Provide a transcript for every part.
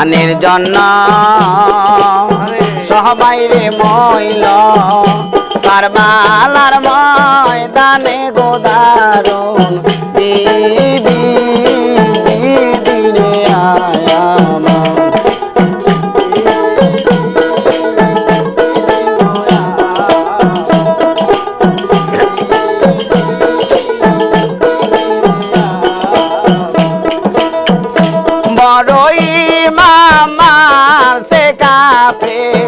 পানির জন্য। সবাই রে মইল। কারবালার বড়ই মামার সে কাপে।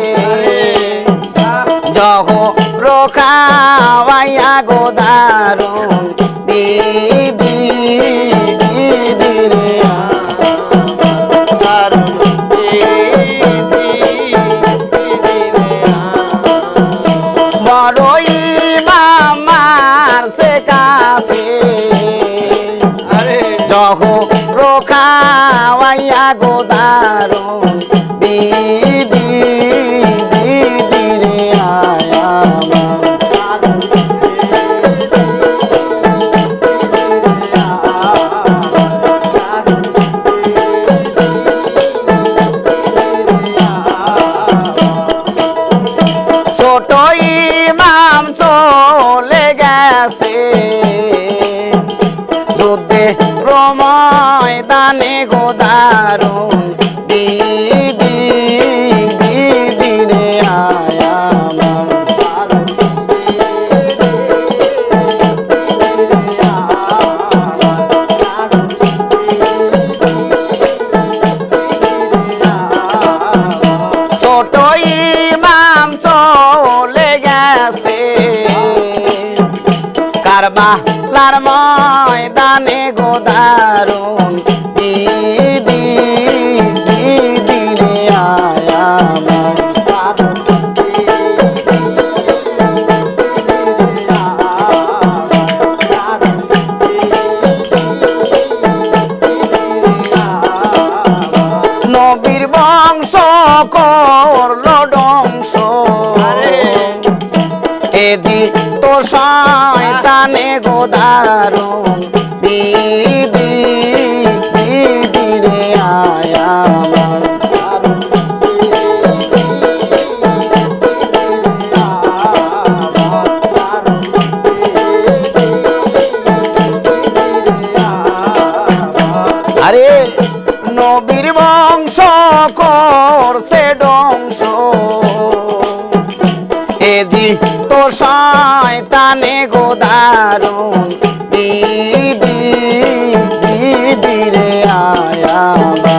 কারবা লার ময়দানে গোদারুন দিদি দিদি আয়ামা নবীর বংশ করল ডংস এদি তো শয়তানে গোদারুন দিদি শয়তানে গোদারুন দিদি দিদি রে আয়ামা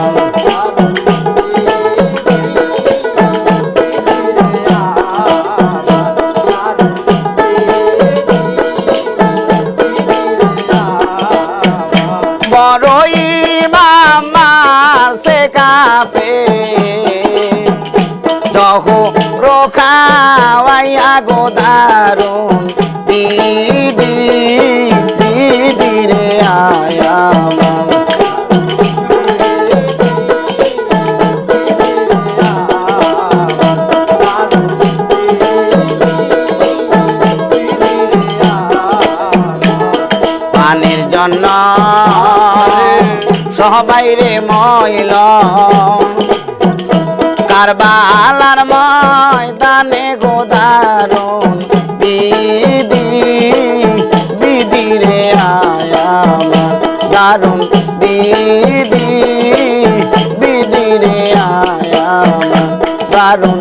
বড়ই মামা সে দিদি দিদি রে আয়ামা পানির জন্য সবাই রে মইল। কারবালার ময়দানে গোদারুন রে আয়ামা দারুণ বিদি বিদি রে আয়ামা দারুণ